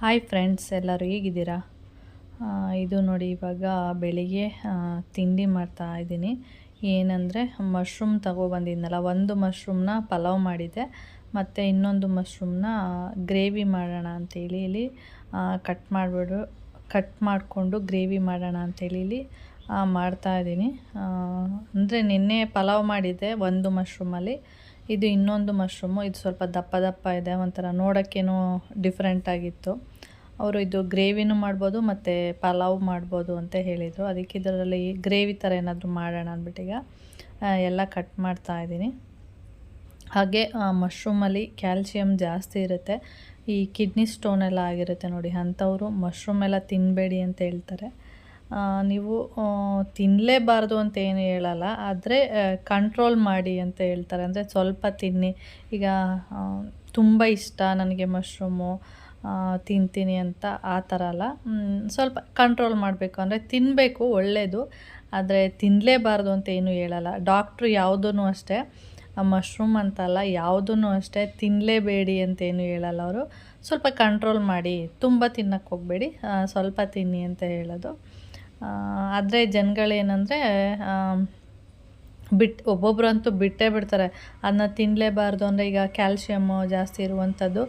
Hi friends ಎಲ್ಲರೂ ಹೇಗಿದ್ದೀರಾ? ಇದು ನೋಡಿ ಇವಾಗ ಬೆಳಿಗ್ಗೆ ತಿಂಡಿ ಮಾಡ್ತಾ ಇದ್ದೀನಿ. ಏನಂದರೆ ಮಶ್ರೂಮ್ ತಗೊಬಂದಿದ್ನಲ್ಲ, ಒಂದು ಮಶ್ರೂಮ್ನ ಪಲಾವ್ ಮಾಡಿದ್ದೆ. ಮತ್ತು ಇನ್ನೊಂದು ಮಶ್ರೂಮ್ನ ಗ್ರೇವಿ ಮಾಡೋಣ ಅಂತೇಳಿ ಇಲ್ಲಿ ಕಟ್ ಮಾಡಿಬಿಡು ಕಟ್ ಮಾಡಿಕೊಂಡು ಗ್ರೇವಿ ಮಾಡೋಣ ಅಂತೇಳಿ ಇಲ್ಲಿ ಮಾಡ್ತಾ ಇದ್ದೀನಿ. ಅಂದರೆ ನಿನ್ನೆ ಪಲಾವ್ ಮಾಡಿದ್ದೆ ಒಂದು ಮಶ್ರೂಮಲ್ಲಿ ಇದು ಇನ್ನೊಂದು ಮಶ್ರೂಮು ಇದು ಸ್ವಲ್ಪ ದಪ್ಪ ದಪ್ಪ ಇದೆ. ಒಂಥರ ನೋಡೋಕ್ಕೇನೋ ಡಿಫ್ರೆಂಟ್ ಆಗಿತ್ತು. ಅವರು ಇದು ಗ್ರೇವಿನೂ ಮಾಡ್ಬೋದು ಮತ್ತು ಪಲಾವ್ ಮಾಡ್ಬೋದು ಅಂತ ಹೇಳಿದರು. ಅದಕ್ಕೆ ಇದರಲ್ಲಿ ಗ್ರೇವಿ ಥರ ಏನಾದರೂ ಮಾಡೋಣ ಅಂದ್ಬಿಟ್ಟೀಗ ಎಲ್ಲ ಕಟ್ ಮಾಡ್ತಾ ಇದ್ದೀನಿ. ಹಾಗೆ ಮಶ್ರೂಮಲ್ಲಿ ಕ್ಯಾಲ್ಸಿಯಂ ಜಾಸ್ತಿ ಇರುತ್ತೆ. ಈ ಕಿಡ್ನಿ ಸ್ಟೋನ್ ಎಲ್ಲ ಆಗಿರುತ್ತೆ ನೋಡಿ, ಅಂಥವರು ಮಶ್ರೂಮ್ ಎಲ್ಲ ತಿನ್ನಬೇಡಿ ಅಂತ ಹೇಳ್ತಾರೆ. ನೀವು ತಿನ್ನಲೇಬಾರ್ದು ಅಂತ ಏನು ಹೇಳಲ್ಲ, ಆದರೆ ಕಂಟ್ರೋಲ್ ಮಾಡಿ ಅಂತ ಹೇಳ್ತಾರೆ. ಅಂದರೆ ಸ್ವಲ್ಪ ತಿನ್ನಿ. ಈಗ ತುಂಬ ಇಷ್ಟ ನನಗೆ ಮಶ್ರೂಮು ತಿಂತೀನಿ ಅಂತ ಆ ಥರ ಅಲ್ಲ. ಸ್ವಲ್ಪ ಕಂಟ್ರೋಲ್ ಮಾಡಬೇಕು. ಅಂದರೆ ತಿನ್ನಬೇಕು ಒಳ್ಳೆಯದು ಆದರೆ ತಿನ್ನಲೇಬಾರ್ದು ಅಂತ ಏನು ಹೇಳಲ್ಲ. ಡಾಕ್ಟ್ರು ಯಾವುದೂ ಅಷ್ಟೇ ಮಶ್ರೂಮ್ ಅಂತಲ್ಲ ಯಾವುದೂ ಅಷ್ಟೇ ತಿನ್ನಲೇಬೇಡಿ ಅಂತ ಏನು ಹೇಳಲ್ಲ ಅವರು. ಸ್ವಲ್ಪ ಕಂಟ್ರೋಲ್ ಮಾಡಿ, ತುಂಬ ತಿನ್ನಕ್ಕೆ ಹೋಗಬೇಡಿ. ಸ್ವಲ್ಪ ತಿನ್ನಿ ಅಂತ ಹೇಳೋದು. ಆದರೆ ಜನಗಳೇನೆಂದರೆ ಬಿಟ್ಟು ಒಬ್ಬೊಬ್ಬರಂತೂ ಬಿಟ್ಟೇ ಬಿಡ್ತಾರೆ. ಅದನ್ನ ತಿನ್ನಲೇಬಾರ್ದು ಅಂದರೆ ಈಗ ಕ್ಯಾಲ್ಶಿಯಮ್ಮು ಜಾಸ್ತಿ ಇರುವಂಥದ್ದು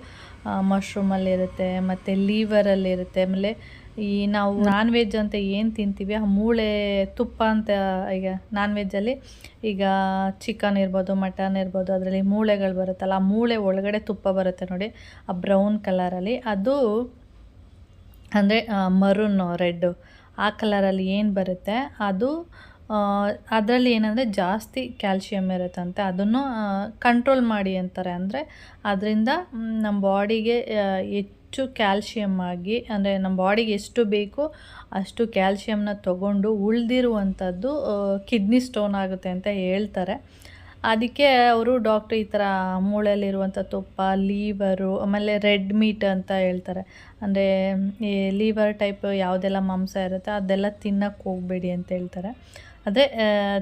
ಮಶ್ರೂಮಲ್ಲಿರುತ್ತೆ ಮತ್ತು ಲೀವರಲ್ಲಿರುತ್ತೆ ಆಮೇಲೆ ಈ ನಾವು ನಾನ್ ವೆಜ್ ಅಂತ ಏನು ತಿಂತೀವಿ, ಆ ಮೂಳೆ ತುಪ್ಪ ಅಂತ, ಈಗ ನಾನ್ ವೆಜ್ಜಲ್ಲಿ ಈಗ ಚಿಕನ್ ಇರ್ಬೋದು ಮಟನ್ ಇರ್ಬೋದು, ಅದರಲ್ಲಿ ಮೂಳೆಗಳು ಬರುತ್ತಲ್ಲ, ಆ ಮೂಳೆ ಒಳಗಡೆ ತುಪ್ಪ ಬರುತ್ತೆ ನೋಡಿ, ಆ ಬ್ರೌನ್ ಕಲರಲ್ಲಿ ಅದು ಅಂದರೆ ಮರೂನ್ ರೆಡ್ಡು ಆ ಕಲರಲ್ಲಿ ಏನು ಬರುತ್ತೆ? ಅದು ಅದರಲ್ಲಿ ಏನಂದರೆ ಜಾಸ್ತಿ ಕ್ಯಾಲ್ಶಿಯಮ್ ಇರುತ್ತಂತೆ. ಅದನ್ನು ಕಂಟ್ರೋಲ್ ಮಾಡಿ ಅಂತಾರೆ. ಅಂದರೆ ಅದರಿಂದ ನಮ್ಮ ಬಾಡಿಗೆ ಹೆಚ್ಚು ಕ್ಯಾಲ್ಶಿಯಮ್ ಆಗಿ, ಅಂದರೆ ನಮ್ಮ ಬಾಡಿಗೆ ಎಷ್ಟು ಬೇಕು ಅಷ್ಟು ಕ್ಯಾಲ್ಶಿಯಮ್ನ ತಗೊಂಡು ಉಳಿದಿರುವಂಥದ್ದು ಕಿಡ್ನಿ ಸ್ಟೋನ್ ಆಗುತ್ತೆ ಅಂತ ಹೇಳ್ತಾರೆ. ಅದಕ್ಕೆ ಅವರು ಡಾಕ್ಟ್ರ್ ಈ ಥರ ಮೂಳೆಯಲ್ಲಿರುವಂಥ ತುಪ್ಪ, ಲೀವರು, ಆಮೇಲೆ ರೆಡ್ ಮೀಟ್ ಅಂತ ಹೇಳ್ತಾರೆ. ಅಂದರೆ, ಈ ಲೀವರ್ ಟೈಪ್ ಯಾವುದೆಲ್ಲ ಮಾಂಸ ಇರುತ್ತೆ ಅದೆಲ್ಲ ತಿನ್ನಕ್ಕೆ ಹೋಗಬೇಡಿ ಅಂತ ಹೇಳ್ತಾರೆ. ಅದೇ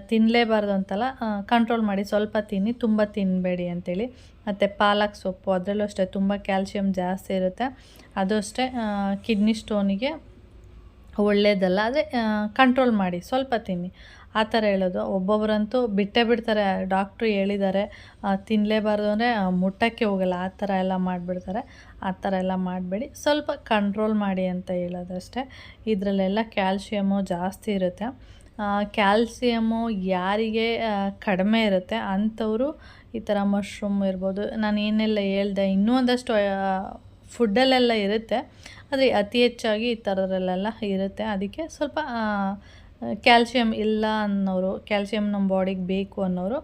ತಿನ್ನಲೇಬಾರ್ದು ಅಂತಲ್ಲ ಕಂಟ್ರೋಲ್ ಮಾಡಿ, ಸ್ವಲ್ಪ ತಿನ್ನಿ, ತುಂಬ ತಿನ್ನಬೇಡಿ ಅಂತೇಳಿ. ಮತ್ತು ಪಾಲಕ್ ಸೊಪ್ಪು, ಅದರಲ್ಲೂ ಅಷ್ಟೇ, ತುಂಬ ಕ್ಯಾಲ್ಶಿಯಮ್ ಜಾಸ್ತಿ ಇರುತ್ತೆ. ಅದು ಅಷ್ಟೇ ಕಿಡ್ನಿ ಸ್ಟೋನಿಗೆ ಒಳ್ಳೆಯದಲ್ಲ ಆದರೆ ಕಂಟ್ರೋಲ್ ಮಾಡಿ, ಸ್ವಲ್ಪ ತಿನ್ನಿ. ಆ ಥರ ಹೇಳೋದು. ಒಬ್ಬೊಬ್ಬರಂತೂ ಬಿಟ್ಟೇ ಬಿಡ್ತಾರೆ. ಡಾಕ್ಟ್ರು ಹೇಳಿದ್ದಾರೆ ತಿನ್ನಲೇಬಾರ್ದು ಅಂದರೆ ಮುಟ್ಟಕ್ಕೆ ಹೋಗಲ್ಲ. ಆ ಥರ ಎಲ್ಲ ಮಾಡಿಬಿಡ್ತಾರೆ. ಆ ಥರ ಎಲ್ಲ ಮಾಡಬೇಡಿ. ಸ್ವಲ್ಪ ಕಂಟ್ರೋಲ್ ಮಾಡಿ ಅಂತ ಹೇಳೋದಷ್ಟೇ. ಇದರಲ್ಲೆಲ್ಲ ಕ್ಯಾಲ್ಶಿಯಮು ಜಾಸ್ತಿ ಇರುತ್ತೆ. ಕ್ಯಾಲ್ಸಿಯಮ್ಮು ಯಾರಿಗೆ ಕಡಿಮೆ ಇರುತ್ತೆ, ಅಂಥವರು ಈ ಥರ ಮಶ್ರೂಮ್ ಇರ್ಬೋದು. ನಾನು ಏನೆಲ್ಲ ಹೇಳ್ದೆ, ಇನ್ನೂ ಒಂದಷ್ಟು ಫುಡ್ಡಲ್ಲೆಲ್ಲ ಇರುತ್ತೆ. ಆದರೆ ಅತಿ ಹೆಚ್ಚಾಗಿ ಈ ಥರದ್ರಲ್ಲೆಲ್ಲ ಇರುತ್ತೆ. ಅದಕ್ಕೆ ಸ್ವಲ್ಪ ಕ್ಯಾಲ್ಸಿಯಂ ಇಲ್ಲ ಅನ್ನೋರು ಕ್ಯಾಲ್ಸಿಯಮ್ ನಮ್ಮ ಬಾಡಿಗೆ ಬೇಕು ಅನ್ನೋರು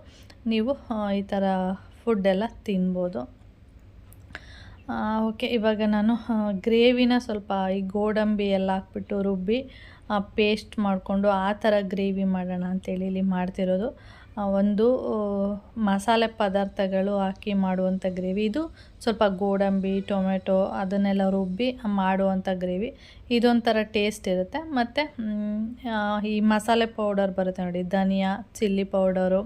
ನೀವು ಈ ಥರ ಫುಡ್ಡೆಲ್ಲ ತಿನ್ಬೋದು. ಓಕೆ, ಇವಾಗ ನಾನು ಗ್ರೇವಿನ ಸ್ವಲ್ಪ ಈ ಗೋಡಂಬಿ ಎಲ್ಲ ಹಾಕ್ಬಿಟ್ಟು ರುಬ್ಬಿ ಪೇಸ್ಟ್ ಮಾಡಿಕೊಂಡು ಆ ಥರ ಗ್ರೇವಿ ಮಾಡೋಣ ಅಂತೇಳಿ ಇಲ್ಲಿ ಮಾಡ್ತಿರೋದು. ಒಂದು ಮಸಾಲೆ ಪದಾರ್ಥಗಳು ಹಾಕಿ ಮಾಡುವಂಥ ಗ್ರೇವಿ. ಇದು ಸ್ವಲ್ಪ ಗೋಡಂಬಿ, ಟೊಮೆಟೊ ಅದನ್ನೆಲ್ಲ ರುಬ್ಬಿ ಮಾಡುವಂಥ ಗ್ರೇವಿ. ಇದೊಂಥರ ಟೇಸ್ಟ್ ಇರುತ್ತೆ. ಮತ್ತು ಈ ಮಸಾಲೆ ಪೌಡರ್ ಬರುತ್ತೆ ನೋಡಿ, ಧನಿಯಾ, ಚಿಲ್ಲಿ ಪೌಡರು,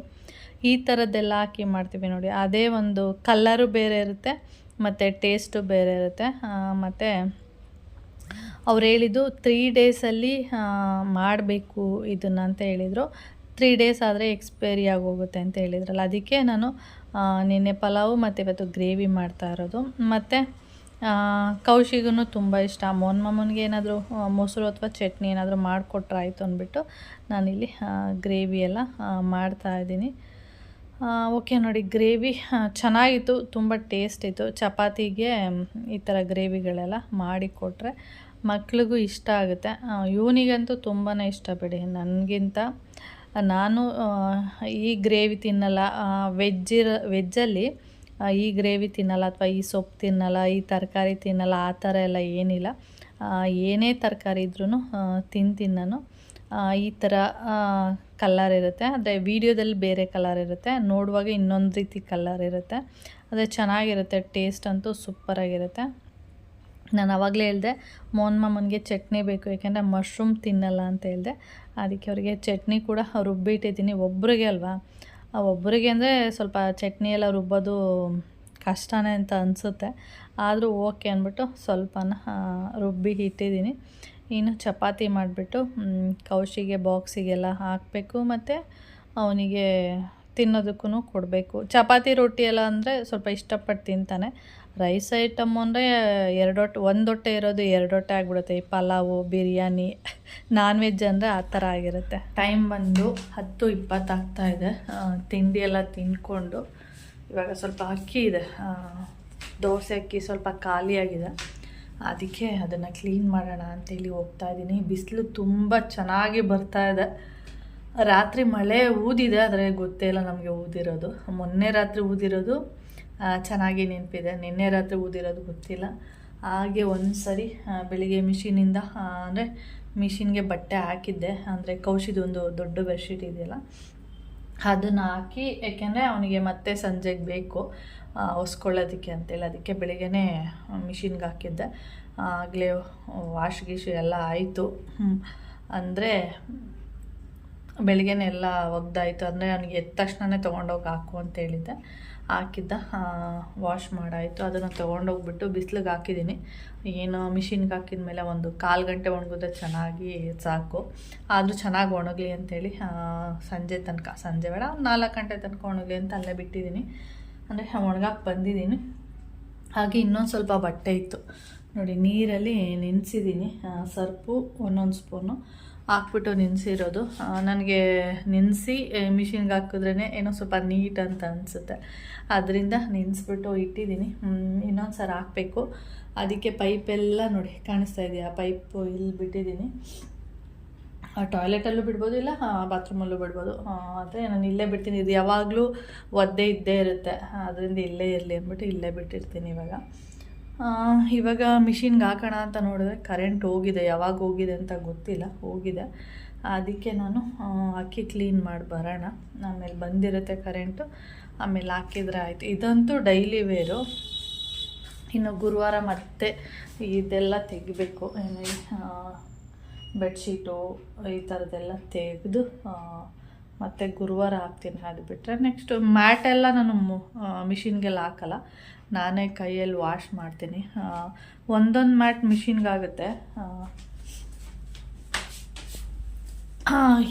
ಈ ಥರದ್ದೆಲ್ಲ ಹಾಕಿ ಮಾಡ್ತೀವಿ ನೋಡಿ. ಅದೇ ಒಂದು ಕಲ್ಲರು ಬೇರೆ ಇರುತ್ತೆ, ಮತ್ತು ಟೇಸ್ಟು ಬೇರೆ ಇರುತ್ತೆ. ಮತ್ತು ಅವ್ರು ಹೇಳಿದ್ದು ತ್ರೀ ಡೇಸಲ್ಲಿ ಮಾಡಬೇಕು ಇದನ್ನು ಅಂತ ಹೇಳಿದರು. ತ್ರೀ ಡೇಸ್ ಆದರೆ ಎಕ್ಸ್ಪೈರಿ ಆಗೋಗುತ್ತೆ ಅಂತ ಹೇಳಿದ್ರಲ್ಲ. ಅದಕ್ಕೆ ನಾನು ನಿನ್ನೆ ಪಲಾವು ಮತ್ತು ಇವತ್ತು ಗ್ರೇವಿ ಮಾಡ್ತಾ ಇರೋದು. ಮತ್ತು ಕೌಶಿಗೂ ತುಂಬ ಇಷ್ಟ. ಮೋನ್ ಮಾಮನಿಗೆ ಏನಾದರೂ ಮೊಸರು ಅಥವಾ ಚಟ್ನಿ ಏನಾದರೂ ಮಾಡಿಕೊಟ್ರೆ ಆಯಿತು ಅಂದ್ಬಿಟ್ಟು ನಾನಿಲ್ಲಿ ಗ್ರೇವಿ ಎಲ್ಲ ಮಾಡ್ತಾಯಿದ್ದೀನಿ ಓಕೆ ನೋಡಿ ಗ್ರೇವಿ ಚೆನ್ನಾಗಿತ್ತು, ತುಂಬ ಟೇಸ್ಟ್ ಇತ್ತು. ಚಪಾತಿಗೆ ಈ ಥರ ಗ್ರೇವಿಗಳೆಲ್ಲ ಮಾಡಿಕೊಟ್ರೆ ಮಕ್ಳಿಗೂ ಇಷ್ಟ ಆಗುತ್ತೆ. ಇವನಿಗಂತೂ ತುಂಬಾ ಇಷ್ಟ ಬಿಡಿ. ನನಗಿಂತ ನಾನು ಈ ಗ್ರೇವಿ ತಿನ್ನಲ್ಲ ವೆಜ್ಜಿರ ವೆಜ್ಜಲ್ಲಿ ಈ ಗ್ರೇವಿ ತಿನ್ನಲ್ಲ ಅಥವಾ ಈ ಸೊಪ್ಪು ತಿನ್ನಲ್ಲ, ಈ ತರಕಾರಿ ತಿನ್ನಲ್ಲ, ಆ ಥರ ಎಲ್ಲ ಏನಿಲ್ಲ. ಏನೇ ತರಕಾರಿ ಇದ್ರೂ ತಿಂತೀನಿ ನಾನು. ಈ ಥರ ಕಲ್ಲರ್ ಇರುತ್ತೆ. ಆದರೆ ವೀಡಿಯೋದಲ್ಲಿ ಬೇರೆ ಕಲರ್ ಇರುತ್ತೆ. ನೋಡುವಾಗ ಇನ್ನೊಂದು ರೀತಿ ಕಲ್ಲರ್ ಇರುತ್ತೆ. ಅದೇ ಚೆನ್ನಾಗಿರುತ್ತೆ ಟೇಸ್ಟ್ ಅಂತೂ ಸೂಪರಾಗಿರುತ್ತೆ ನಾನು ಆವಾಗಲೇ ಹೇಳಿದೆ ಮೋನ್ ಮಾಮನಿಗೆ ಚಟ್ನಿ ಬೇಕು, ಯಾಕೆಂದರೆ ಮಶ್ರೂಮ್ ತಿನ್ನಲ್ಲ ಅಂತ ಹೇಳಿದೆ. ಅದಕ್ಕೆ ಅವರಿಗೆ ಚಟ್ನಿ ಕೂಡ ರುಬ್ಬಿಟ್ಟಿದ್ದೀನಿ ಒಬ್ರಿಗೆ ಅಲ್ವಾ? ಒಬ್ಬರಿಗೆ ಅಂದರೆ ಸ್ವಲ್ಪ ಚಟ್ನಿ ಎಲ್ಲ ರುಬ್ಬೋದು ಕಷ್ಟನೇ ಅಂತ ಅನಿಸುತ್ತೆ. ಆದರೂ ಓಕೆ ಅಂದ್ಬಿಟ್ಟು ಸ್ವಲ್ಪನ ರುಬ್ಬಿ ಇಟ್ಟಿದ್ದೀನಿ. ಇನ್ನು ಚಪಾತಿ ಮಾಡಿಬಿಟ್ಟು ಕೌಶಿಗೆ, ಬಾಕ್ಸಿಗೆಲ್ಲ ಹಾಕಬೇಕು. ಮತ್ತು ಅವನಿಗೆ ತಿನ್ನೋದಕ್ಕೂ ಕೊಡಬೇಕು. ಚಪಾತಿ ರೊಟ್ಟಿ ಎಲ್ಲ ಅಂದರೆ ಸ್ವಲ್ಪ ಇಷ್ಟಪಟ್ಟು ತಿಂತಾನೆ. ರೈಸ್ ಐಟಮ್ ಅಂದರೆ ಎರಡೊಟ್ಟೆ ಒಂದೊಟ್ಟೆ ಇರೋದು ಎರಡೊಟ್ಟೆ ಆಗಿಬಿಡುತ್ತೆ. ಈ ಪಲಾವು, ಬಿರಿಯಾನಿ, ನಾನ್ ವೆಜ್ ಅಂದರೆ ಆ ಥರ ಆಗಿರುತ್ತೆ. ಟೈಮ್ ಬಂದು ಹತ್ತು ಇಪ್ಪತ್ತಾಗ್ತಾ ಇದೆ. ತಿಂಡಿ ಎಲ್ಲ ತಿಂದ್ಕೊಂಡು ಇವಾಗ ಸ್ವಲ್ಪ ಅಕ್ಕಿ ಇದೆ. ದೋಸೆ ಅಕ್ಕಿ ಸ್ವಲ್ಪ ಖಾಲಿಯಾಗಿದೆ. ಅದಕ್ಕೆ ಅದನ್ನು ಕ್ಲೀನ್ ಮಾಡೋಣ ಅಂತೇಳಿ ಹೋಗ್ತಾ ಇದ್ದೀನಿ. ಬಿಸಿಲು ತುಂಬ ಚೆನ್ನಾಗಿ ಬರ್ತಾ ಇದೆ. ರಾತ್ರಿ ಮಳೆ ಊದಿದೆ ಆದರೆ ಗೊತ್ತೇ ಇಲ್ಲ ನಮಗೆ ಊದಿರೋದು. ಮೊನ್ನೆ ರಾತ್ರಿ ಊದಿರೋದು ಚೆನ್ನಾಗಿ ನೆನಪಿದೆ. ನಿನ್ನೆ ರಾತ್ರಿ ಊದಿರೋದು ಗೊತ್ತಿಲ್ಲ. ಹಾಗೆ ಒಂದು ಸರಿ ಬೆಳಿಗ್ಗೆ ಮಿಷಿನಿಂದ ಅಂದರೆ ಮಿಷಿನ್ಗೆ ಬಟ್ಟೆ ಹಾಕಿದ್ದೆ. ಅಂದರೆ ಕೌಶಿದೊಂದು ದೊಡ್ಡ ಬೆಡ್ಶೀಟ್ ಇದೆಯಲ್ಲ, ಅದನ್ನು ಹಾಕಿ ಯಾಕೆಂದರೆ ಅವನಿಗೆ ಮತ್ತೆ ಸಂಜೆಗೆ ಬೇಕು ಹೊಸ್ಕೊಳ್ಳೋದಕ್ಕೆ ಒಸ್ಕೊಳ್ಳೋದಕ್ಕೆ ಅಂತೇಳಿ ಅದಕ್ಕೆ ಬೆಳಿಗ್ಗೆ ಮಿಷಿನ್ಗೆ ಹಾಕಿದ್ದೆ. ಆಗಲೇ ವಾಶ್ ಗೀಶು ಎಲ್ಲ ಆಯಿತು. ಅಂದರೆ ಬೆಳಿಗ್ಗೆನೆ ಎಲ್ಲ ಒಗ್ದಾಯಿತು. ಅಂದರೆ ನನಗೆ ಎದ್ದ ತಕ್ಷಣನೇ ತೊಗೊಂಡೋಗಿ ಹಾಕು ಅಂತ ಹೇಳಿದ್ದೆ. ಹಾಕಿದ್ದ. ವಾಶ್ ಮಾಡಾಯಿತು. ಅದನ್ನು ತೊಗೊಂಡೋಗ್ಬಿಟ್ಟು ಬಿಸಿಲಿಗೆ ಹಾಕಿದ್ದೀನಿ. ಏನು ಮಿಷಿನ್ಗೆ ಹಾಕಿದ ಮೇಲೆ ಒಂದು ಕಾಲು ಗಂಟೆ ಒಣಗಿದ್ರೆ ಚೆನ್ನಾಗಿ ಸಾಕು. ಆದರೂ ಚೆನ್ನಾಗಿ ಒಣಗಲಿ ಅಂತೇಳಿ ಸಂಜೆ ತನಕ. ಸಂಜೆ ಬೇಡ, ಒಂದು ನಾಲ್ಕು ಗಂಟೆ ತನಕ ಒಣಗಲಿ ಅಂತ ಅಲ್ಲೇ ಬಿಟ್ಟಿದ್ದೀನಿ. ಅಂದರೆ ಒಣಗಕ್ಕೆ ಬಂದಿದ್ದೀನಿ. ಹಾಗೆ ಇನ್ನೊಂದು ಸ್ವಲ್ಪ ಬಟ್ಟೆ ಇತ್ತು. ನೋಡಿ, ನೀರಲ್ಲಿ ನೆನೆಸಿದ್ದೀನಿ. ಸರ್ಪು, ಒಂದೊಂದು ಸ್ಪೂನು ಹಾಕ್ಬಿಟ್ಟು ನೆನೆಸಿರೋದು. ನನಗೆ ನೆನೆಸಿ ಮಿಷಿನ್ಗೆ ಹಾಕಿದ್ರೇ ಏನೋ ಸ್ವಲ್ಪ ನೀಟ್ ಅಂತ ಅನಿಸುತ್ತೆ. ಅದರಿಂದ ನೆನೆಸ್ಬಿಟ್ಟು ಇಟ್ಟಿದ್ದೀನಿ. ಇನ್ನೊಂದು ಸಲ ಹಾಕಬೇಕು. ಅದಕ್ಕೆ ಪೈಪೆಲ್ಲ ನೋಡಿ, ಕಾಣಿಸ್ತಾ ಇದೆಯಾ? ಪೈಪು ಇಲ್ಲಿ ಬಿಟ್ಟಿದ್ದೀನಿ. ಟಾಯ್ಲೆಟಲ್ಲೂ ಬಿಡ್ಬೋದು, ಇಲ್ಲ ಬಾತ್ರೂಮಲ್ಲೂ ಬಿಡ್ಬೋದು. ಆದರೆ ನಾನು ಇಲ್ಲೇ ಬಿಡ್ತೀನಿ. ಇದು ಯಾವಾಗಲೂ ಒದ್ದೆ ಇದ್ದೇ ಇರುತ್ತೆ. ಅದರಿಂದ ಇಲ್ಲೇ ಇರಲಿ ಅಂದ್ಬಿಟ್ಟು ಇಲ್ಲೇ ಬಿಟ್ಟಿರ್ತೀನಿ ಇವಾಗ. ಇವಾಗ ಮಿಷಿನ್ಗೆ ಹಾಕೋಣ ಅಂತ ನೋಡಿದ್ರೆ ಕರೆಂಟ್ ಹೋಗಿದೆ, ಯಾವಾಗ ಹೋಗಿದೆ ಅಂತ ಗೊತ್ತಿಲ್ಲ, ಹೋಗಿದೆ. ಅದಕ್ಕೆ ನಾನು ಅಕ್ಕಿ ಕ್ಲೀನ್ ಮಾಡಿ ಬರೋಣ. ಆಮೇಲೆ ಬಂದಿರುತ್ತೆ ಕರೆಂಟು. ಆಮೇಲೆ ಹಾಕಿದ್ರೆ ಆಯಿತು. ಇದಂತೂ ಡೈಲಿ ವೇರು ಇನ್ನು ಗುರುವಾರ ಮತ್ತೆ ಇದೆಲ್ಲ ತೆಗಿಬೇಕು. ಬೆಡ್ಶೀಟು ಈ ಥರದ್ದೆಲ್ಲ ತೆಗೆದು ಮತ್ತು ಗುರುವಾರ ಹಾಕ್ತೀನಿ ಅದು ಬಿಟ್ಟರೆ ನೆಕ್ಸ್ಟ್ ಮ್ಯಾಟೆಲ್ಲ ನಾನು ಮಿಷಿನ್ಗೆಲ್ಲ ಹಾಕಲ್ಲ. ನಾನೇ ಕೈಯಲ್ಲಿ ವಾಶ್ ಮಾಡ್ತೀನಿ. ಒಂದೊಂದು ಮ್ಯಾಟ್ ಮಿಷಿನ್ಗಾಗುತ್ತೆ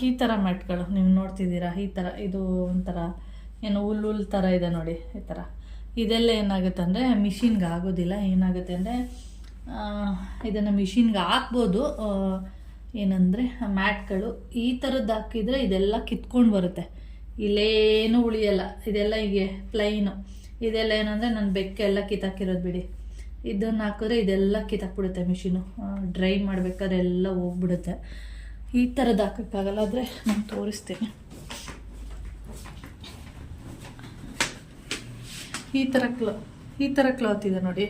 ಈ ಥರ ಮ್ಯಾಟ್ಗಳು ನೀವು ನೋಡ್ತಿದ್ದೀರಾ? ಈ ಥರ ಇದು ಒಂಥರ ಏನು ಹುಲ್ಲು ಹುಲ್ ಥರ ಇದೆ ನೋಡಿ, ಈ ಥರ ಇದೆಲ್ಲ ಏನಾಗುತ್ತೆ ಅಂದರೆ ಮಿಷಿನ್ಗೆ ಆಗೋದಿಲ್ಲ. ಏನಾಗುತ್ತೆ ಅಂದರೆ ಇದನ್ನು ಮಿಷಿನ್ಗೆ ಹಾಕ್ಬೋದು. ಏನಂದರೆ ಮ್ಯಾಟ್ಗಳು ಈ ಥರದ್ದು ಹಾಕಿದರೆ ಇದೆಲ್ಲ ಕಿತ್ಕೊಂಡು ಬರುತ್ತೆ. ಇಲ್ಲೇನೂ ಉಳಿಯಲ್ಲ. ಇದೆಲ್ಲ ಹೀಗೆ ಪ್ಲೈನು ಇದೆಲ್ಲ ಏನಂದರೆ ನನ್ನ ಬೆಕ್ಕೆಲ್ಲ ಕಿತ್ತಾಕಿರೋದು ಬಿಡಿ. ಇದನ್ನು ಹಾಕಿದ್ರೆ ಇದೆಲ್ಲ ಕಿತ್ತಾಕ್ಬಿಡುತ್ತೆ ಮಿಷಿನು ಡ್ರೈ ಮಾಡಬೇಕಾದ್ರೆ ಎಲ್ಲ ಹೋಗ್ಬಿಡುತ್ತೆ. ಈ ಥರದ್ದು ಹಾಕೋಕ್ಕಾಗಲ್ಲ, ಆದರೆ ನಾನು ತೋರಿಸ್ತೀನಿ. ಈ ಥರ ಕ್ಲಾ ಈ ಥರ ಕ್ಲಾತ್ ಇದೆ ನೋಡಿ.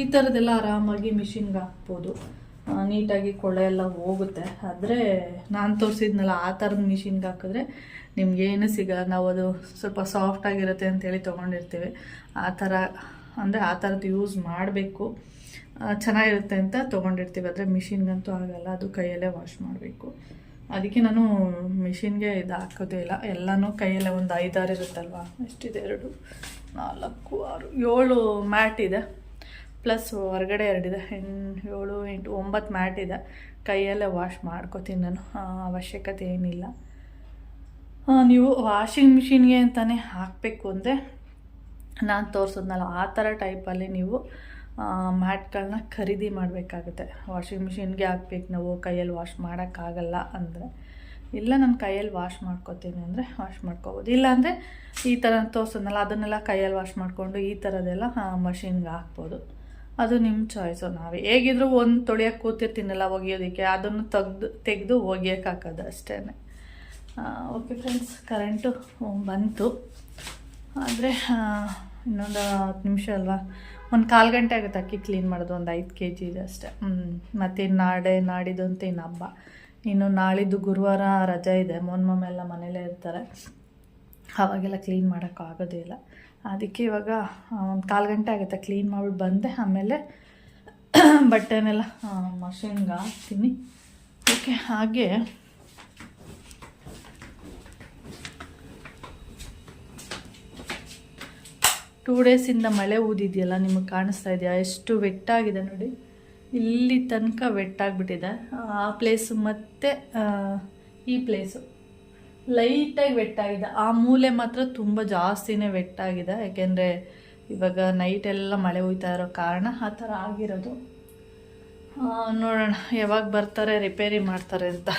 ಈ ಥರದ್ದೆಲ್ಲ ಆರಾಮಾಗಿ ಮಿಷಿನ್ಗೆ ಹಾಕ್ಬೋದು. ನೀಟಾಗಿ ಕೊಳೆ ಎಲ್ಲ ಹೋಗುತ್ತೆ. ಆದರೆ ನಾನು ತೋರಿಸಿದ್ನಲ್ಲ, ಆ ಥರದ ಮಿಷಿನ್ಗೆ ಹಾಕಿದ್ರೆ ನಿಮ್ಗೇನು ಸಿಗಲ್ಲ. ನಾವು ಅದು ಸ್ವಲ್ಪ ಸಾಫ್ಟ್ ಆಗಿರುತ್ತೆ ಅಂತೇಳಿ ತೊಗೊಂಡಿರ್ತೀವಿ. ಆ ಥರ ಅಂದರೆ ಆ ಥರದ್ದು ಯೂಸ್ ಮಾಡಬೇಕು. ಚೆನ್ನಾಗಿರುತ್ತೆ ಅಂತ ತೊಗೊಂಡಿರ್ತೀವಿ. ಆದರೆ ಮಿಷಿನ್ಗಂತೂ ಆಗಲ್ಲ. ಅದು ಕೈಯಲ್ಲೇ ವಾಶ್ ಮಾಡಬೇಕು. ಅದಕ್ಕೆ ನಾನು ಮಿಷಿನ್ಗೆ ಇದು ಹಾಕೋದೇ ಇಲ್ಲ. ಎಲ್ಲನೂ ಕೈಯಲ್ಲೇ ಒಂದು ಐದಾರು ಇರುತ್ತಲ್ವ? ಎಷ್ಟಿದೆ ಎರಡು, ನಾಲ್ಕು, ಆರು, ಏಳು ಮ್ಯಾಟ್ ಇದೆ. ಪ್ಲಸ್ ಹೊರಗಡೆ ಎರಡಿದೆ. ಎಂಟು, ಏಳು, ಎಂಟು, ಒಂಬತ್ತು ಮ್ಯಾಟ್ ಇದೆ. ಕೈಯಲ್ಲೇ ವಾಶ್ ಮಾಡ್ಕೋತೀನಿ ನಾನು. ಅವಶ್ಯಕತೆ ಏನಿಲ್ಲ. ನೀವು ವಾಷಿಂಗ್ ಮಿಷಿನ್ಗೆ ಅಂತಲೇ ಹಾಕಬೇಕು ಅಂದರೆ ನಾನು ತೋರಿಸೋದ್ನಲ್ಲ, ಆ ಥರ ಟೈಪಲ್ಲಿ ನೀವು ಮ್ಯಾಟ್ಗಳನ್ನ ಖರೀದಿ ಮಾಡಬೇಕಾಗುತ್ತೆ. ವಾಷಿಂಗ್ ಮಿಷಿನ್ಗೆ ಹಾಕ್ಬೇಕು ನಾವು, ಕೈಯಲ್ಲಿ ವಾಶ್ ಮಾಡೋಕ್ಕಾಗಲ್ಲ ಅಂದರೆ. ಇಲ್ಲ, ನಾನು ಕೈಯಲ್ಲಿ ವಾಶ್ ಮಾಡ್ಕೋತೀನಿ ಅಂದರೆ ವಾಶ್ ಮಾಡ್ಕೋಬೋದು. ಇಲ್ಲಾಂದರೆ ಈ ಥರ ತೋರಿಸೋದ್ನಲ್ಲ, ಅದನ್ನೆಲ್ಲ ಕೈಯಲ್ಲಿ ವಾಶ್ ಮಾಡಿಕೊಂಡು ಈ ಥರದ್ದೆಲ್ಲ ಮಷಿನ್ಗೆ ಹಾಕ್ಬೋದು. ಅದು ನಿಮ್ಮ ಚಾಯ್ಸು ನಾವು. ಹೇಗಿದ್ರು ಒಂದು ತೊಳಿಯೋಕೆ ಕೂತಿರ್ತೀನಲ್ಲ ಒಗೆಯೋದಕ್ಕೆ ಅದನ್ನು ತೆಗ್ದು, ತೆಗೆದು ಒಗೆಯೋಕೆ ಹಾಕೋದು ಅಷ್ಟೇ ಓಕೆ ಫ್ರೆಂಡ್ಸ್ ಕರೆಂಟು ಬಂತು. ಆದರೆ ಇನ್ನೊಂದು ಹತ್ತು ನಿಮಿಷ ಅಲ್ವಾ? ಒಂದು ಕಾಲು ಗಂಟೆ ಆಗುತ್ತೆ ಅಕ್ಕಿ ಕ್ಲೀನ್ ಮಾಡೋದು, ಒಂದು ಐದು ಕೆ ಜಿ ಇದೆ ಅಷ್ಟೇ. ಮತ್ತು ನಾಳೆ ನಾಡಿದ್ದು ಅಂತ ಇನ್ನು ಹಬ್ಬ? ಇನ್ನು ನಾಳಿದ್ದು ಗುರುವಾರ ರಜೆ ಇದೆ ಮೊನ್ಮೊಮ್ಮೆಲ್ಲ ಮನೇಲೇ ಇರ್ತಾರೆ. ಆವಾಗೆಲ್ಲ ಕ್ಲೀನ್ ಮಾಡೋಕ್ಕಾಗೋದೇ ಇಲ್ಲ. ಅದಕ್ಕೆ ಇವಾಗ ಒಂದು ಕಾಲು ಗಂಟೆ ಆಗುತ್ತೆ ಕ್ಲೀನ್ ಮಾಡಿಬಿಟ್ಟು ಬಂದೆ. ಆಮೇಲೆ ಬಟ್ಟೆನೆಲ್ಲ ಮಷಿನ್ಗೆ ಹಾಕ್ತೀನಿ. ಓಕೆ, ಹಾಗೆ. ಟೂ ಡೇಸಿಂದ ಮಳೆ ಊದಿದೆಯಲ್ಲ, ನಿಮಗೆ ಕಾಣಿಸ್ತಾ ಇದೆಯಾ? ಎಷ್ಟು ವೆಟ್ಟಾಗಿದೆ ನೋಡಿ. ಇಲ್ಲಿ ತನಕ ವೆಟ್ಟಾಗಿಬಿಟ್ಟಿದೆ ಆ ಪ್ಲೇಸು ಮತ್ತು ಈ ಪ್ಲೇಸು ಲೈಟಾಗಿ ವೆಟ್ಟಾಗಿದೆ. ಆ ಮೂಲೆ ಮಾತ್ರ ತುಂಬ ಜಾಸ್ತಿನೇ ವೆಟ್ಟಾಗಿದೆ. ಯಾಕೆಂದರೆ ಇವಾಗ ನೈಟ್ ಎಲ್ಲ ಮಳೆ ಹೋಯ್ತಾ ಇರೋ ಕಾರಣ ಆ ಥರ ಆಗಿರೋದು. ನೋಡೋಣ, ಯಾವಾಗ ಬರ್ತಾರೆ ರಿಪೇರಿ ಮಾಡ್ತಾರೆ ಅಂತ.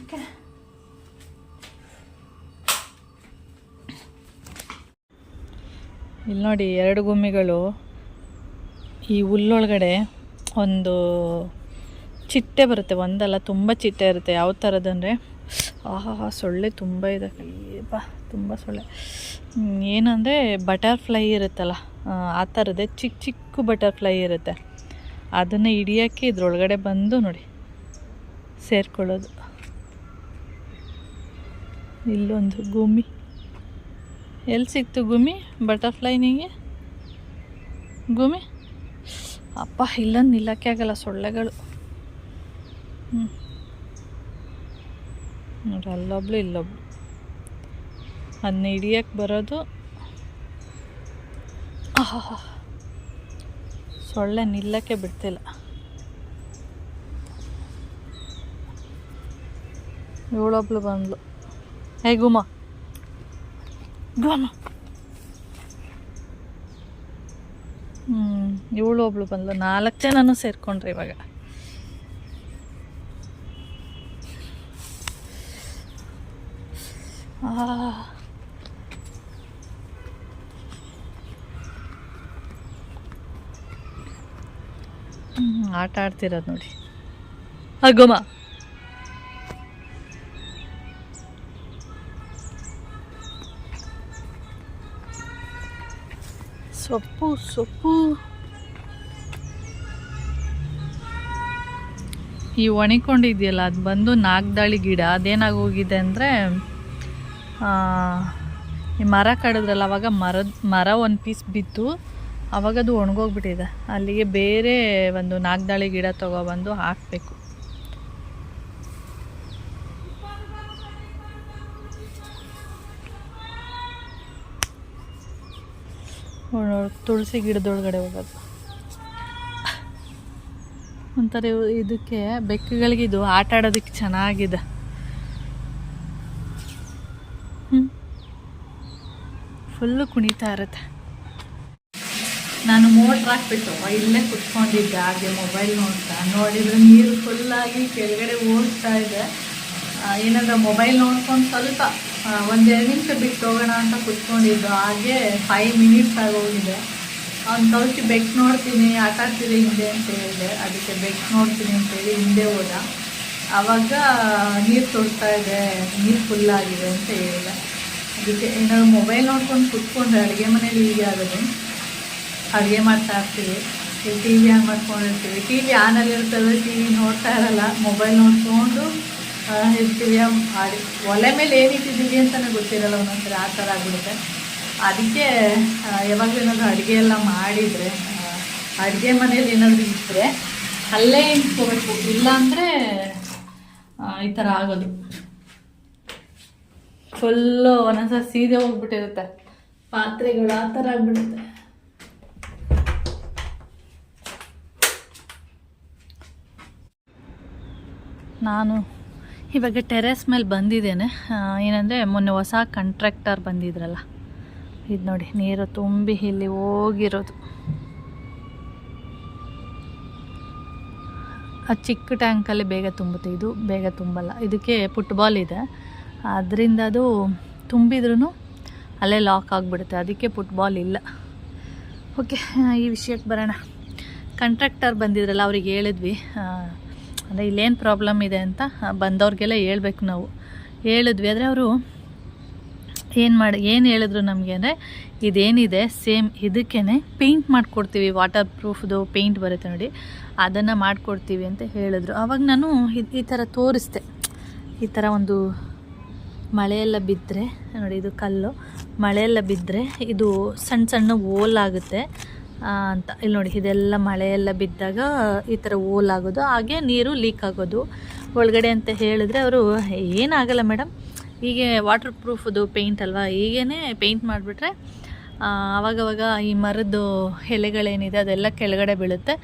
ಓಕೆ ಇಲ್ಲಿ ನೋಡಿ ಎರಡು ಗುಮ್ಮಿಗಳು. ಈ ಹುಲ್ಲೊಳಗಡೆ ಒಂದು ಚಿಟ್ಟೆ ಬರುತ್ತೆ. ಒಂದಲ್ಲ, ತುಂಬ ಚಿಟ್ಟೆ ಇರುತ್ತೆ. ಯಾವ ಥರದಂದರೆ ಆಹಾ ಸೊಳ್ಳೆ ತುಂಬ ಇದೆ. ಬಾ ತುಂಬ ಸೊಳ್ಳೆ. ಏನಂದರೆ ಬಟರ್ಫ್ಲೈ ಇರುತ್ತಲ್ಲ ಆ, ಥರದ್ದೇ ಚಿಕ್ಕ ಚಿಕ್ಕ ಬಟರ್ಫ್ಲೈ ಇರುತ್ತೆ. ಅದನ್ನು ಹಿಡಿಯೋಕ್ಕೆ ಇದ್ರೊಳಗಡೆ ಬಂದು ನೋಡಿ ಸೇರ್ಕೊಳ್ಳೋದು. ಇಲ್ಲೊಂದು ಗುಮ್ಮಿ. ಎಲ್ಲಿ ಸಿಕ್ತು ಗುಮ್ಮಿ? ಬಟರ್ಫ್ಲೈ ನಿಂಗೆ? ಗುಮ್ಮಿ? ಅಪ್ಪ ಇಲ್ಲ ನಿಲ್ಲಕ್ಕೆ ಆಗಲ್ಲ ಸೊಳ್ಳೆಗಳು. ಹ್ಞೂ ನೋಡಿ, ಅಲ್ಲೊಬ್ಳು ಇಲ್ಲೊಬ್ಳು. ಅದನ್ನ ಹಿಡಿಯಕ್ಕೆ ಬರೋದು ಸೊಳ್ಳೆ ನಿಲ್ಲಕ್ಕೆ ಬಿಡ್ತಿಲ್ಲ. ಇವಳೊಬ್ಳು ಬಂದ್ಲು. ಹೇ ಗುಮ. ಗುಮ. ಹ್ಞೂ ಒಬ್ಳು ಬಂದ್ಲು. ನಾಲ್ಕು ಜನನೂ ಸೇರ್ಕೊಂಡ್ರಿ ಇವಾಗ ಆ ಹ್ಮ್, ಆಟ ಆಡ್ತಿರೋದು ನೋಡಿ. ಅಗಮ ಸೊಪ್ಪು ಸೊಪ್ಪು. ಈ ಒಣಕೊಂಡಿದೆಯಲ್ಲ ಅದು ಬಂದು ನಾಗ್ದಾಳಿ ಗಿಡ ಅದೇನಾಗೋಗಿದೆ ಅಂದರೆ ಈ ಮರ ಕಡಿದ್ರಲ್ಲ, ಅವಾಗ ಮರದ ಮರ ಒಂದು ಪೀಸ್ ಬಿತ್ತು ಅವಾಗ ಅದು ಒಣಗೋಗ್ಬಿಟ್ಟಿದೆ. ಅಲ್ಲಿಗೆ ಬೇರೆ ಒಂದು ನಾಗ್ದಾಳಿ ಗಿಡ ತೊಗೊಬಂದು ಹಾಕಬೇಕು. ತುಳಸಿ ಗಿಡದೊಳಗಡೆ ಹೋಗೋದು. ಒಂಥರ ಇದಕ್ಕೆ ಬೆಕ್ಕುಗಳಿಗೆ ಇದು ಆಟ ಆಡೋದಕ್ಕೆ ಚೆನ್ನಾಗಿದೆ. ಫುಲ್ಲು ಕುಣಿತಾ ಇರುತ್ತೆ. ನಾನು ಮೋಟ್ರ್ ಹಾಕ್ಬಿಟ್ಟು ಇಲ್ಲೇ ಕುತ್ಕೊಂಡಿದ್ದೆ, ಹಾಗೆ ಮೊಬೈಲ್ ನೋಡ್ತಾ. ನೋಡಿದ್ರೆ ನೀರು ಫುಲ್ಲಾಗಿ ಕೆಳಗಡೆ ಓಡ್ತಾ ಇದೆ. ಏನಂದ್ರೆ ಮೊಬೈಲ್ ನೋಡ್ಕೊಂಡು ಸ್ವಲ್ಪ ಒಂದೆರಡು ನಿಮಿಷ ಬಿಟ್ಟು ಹೋಗೋಣ ಅಂತ ಕುತ್ಕೊಂಡಿದ್ದು. ಹಾಗೆ ಫೈವ್ ಮಿನಿಟ್ಸ್ ಆಗೋಗಿದೆ. ಅವ್ನು ಕೌಚಿ ಬೆಕ್ ನೋಡ್ತೀನಿ ಆಟ ಆಡ್ತಿದೆ ಹಿಂದೆ ಅಂತ ಹೇಳಿದೆ. ಅದಕ್ಕೆ ಬೆಕ್ ನೋಡ್ತೀನಿ ಅಂತ ಹೇಳಿ ಹಿಂದೆ ಹೋದ. ಆವಾಗ ನೀರು ತೊಡ್ತಾ ಇದೆ, ನೀರು ಫುಲ್ಲಾಗಿದೆ ಅಂತ ಹೇಳಿದೆ. ಅದಕ್ಕೆ ಏನಾದ್ರು ಮೊಬೈಲ್ ನೋಡ್ಕೊಂಡು ಕುತ್ಕೊಂಡ್ರೆ ಅಡುಗೆ ಮನೇಲಿ ಹೀಗೆ ಆಗೋದು. ಅಡುಗೆ ಮಾಡ್ತಾ ಇರ್ತೀವಿ. ಟಿ ವಿ ಆನ್ ಮಾಡ್ಕೊಂಡಿರ್ತೀವಿ ಟಿ ವಿ ಆನಲ್ಲಿ ಇರ್ತದೆ ಟಿ ವಿ ನೋಡ್ತಾ ಇರಲ್ಲ. ಮೊಬೈಲ್ ನೋಡ್ಕೊಂಡು ಇರ್ತೀವಿ. ಅಡಿ ಒಲೆ ಮೇಲೆ ಏನಿಟ್ಟಿದ್ದೀವಿ ಅಂತಲೇ ಗೊತ್ತಿರಲ್ಲ ಒಂದೊಂದ್ಸರಿ, ಆ ಥರ ಆಗ್ಬಿಡುತ್ತೆ. ಅದಕ್ಕೆ ಯಾವಾಗಲೂ ಏನಾದರೂ ಅಡುಗೆ ಎಲ್ಲ ಮಾಡಿದರೆ ಅಡುಗೆ ಮನೇಲಿ ಏನಾದರೂ ಇದ್ದರೆ ಅಲ್ಲೇ ಇಟ್ಕೋಬೇಕು. ಇಲ್ಲಾಂದರೆ ಈ ಥರ ಆಗೋದು. ಫುಲ್ಲು ಒಂದೊಂದ್ಸಲ ಸೀದೆ ಹೋಗ್ಬಿಟ್ಟಿರುತ್ತೆ. ಪಾತ್ರೆಗಳು ಆ ಥರ ಆಗ್ಬಿಡುತ್ತೆ. ನಾನು ಇವಾಗ ಟೆರೆಸ್ ಮೇಲೆ ಬಂದಿದ್ದೇನೆ. ಏನಂದರೆ ಮೊನ್ನೆ ಹೊಸ ಕಂಟ್ರಾಕ್ಟರ್ ಬಂದಿದ್ರಲ್ಲ ಇದು ನೋಡಿ ನೀರು ತುಂಬಿ ಇಲ್ಲಿ ಹೋಗಿರೋದು. ಆ ಚಿಕ್ಕ ಟ್ಯಾಂಕಲ್ಲಿ ಬೇಗ ತುಂಬುತ್ತೆ ಇದು ಬೇಗ ತುಂಬಲ್ಲ. ಇದಕ್ಕೆ ಫುಟ್ಬಾಲ್ ಇದೆ. ಅದರಿಂದ ಅದು ತುಂಬಿದ್ರೂ ಅಲ್ಲೇ ಲಾಕ್ ಆಗಿಬಿಡುತ್ತೆ. ಅದಕ್ಕೆ ಫುಟ್ಬಾಲ್ ಇಲ್ಲ. ಓಕೆ ಈ ವಿಷಯಕ್ಕೆ ಬರೋಣ. ಕಂಟ್ರಾಕ್ಟರ್ ಬಂದಿದ್ರಲ್ಲ, ಅವ್ರಿಗೆ ಹೇಳಿದ್ವಿ. ಅಂದರೆ ಇಲ್ಲೇನು ಪ್ರಾಬ್ಲಮ್ ಇದೆ ಅಂತ ಬಂದವ್ರಿಗೆಲ್ಲ ಹೇಳ್ಬೇಕು ನಾವು. ಹೇಳಿದ್ವಿ, ಆದರೆ ಅವರು ಏನು ಮಾಡಿ, ಏನು ಹೇಳಿದ್ರು ನಮಗೆ ಅಂದರೆ, ಇದೇನಿದೆ, ಸೇಮ್ ಇದಕ್ಕೇ ಪೇಂಟ್ ಮಾಡಿಕೊಡ್ತೀವಿ. ವಾಟರ್ ಪ್ರೂಫ್ದು ಪೇಂಟ್ ಬರುತ್ತೆ ನೋಡಿ. ಅದನ್ನು ಮಾಡಿಕೊಡ್ತೀವಿ ಅಂತ ಹೇಳಿದ್ರು. ಆವಾಗ ನಾನು ಈ ಥರ ತೋರಿಸ್ದೆ. ಈ ಥರ ಒಂದು ಮಳೆಯೆಲ್ಲ ಬಿದ್ದರೆ ನೋಡಿ ಇದು ಕಲ್ಲು, ಮಳೆಯೆಲ್ಲ ಬಿದ್ದರೆ ಇದು ಸಣ್ಣ ಸಣ್ಣ ಓಲಾಗುತ್ತೆ ಅಂತ ಇಲ್ಲಿ ನೋಡಿ, ಇದೆಲ್ಲ ಮಳೆಯೆಲ್ಲ ಬಿದ್ದಾಗ ಈ ಥರ ಓಲಾಗೋದು ಹಾಗೆ ನೀರು ಲೀಕ್ ಆಗೋದು. ಒಳಗಡೆ ಅಂತ ಹೇಳಿದ್ರೆ ಅವರು ಏನಾಗಲ್ಲ ಮೇಡಮ್ ಹೀಗೆ ವಾಟರ್ ಪ್ರೂಫದು ಪೇಂಟ್ ಅಲ್ವಾ? ಹೀಗೇ ಪೇಂಟ್ ಮಾಡಿಬಿಟ್ರೆ ಆವಾಗವಾಗ ಈ ಮರದ್ದು ಎಲೆಗಳೇನಿದೆ ಅದೆಲ್ಲ ಕೆಳಗಡೆ ಬೀಳುತ್ತೆ.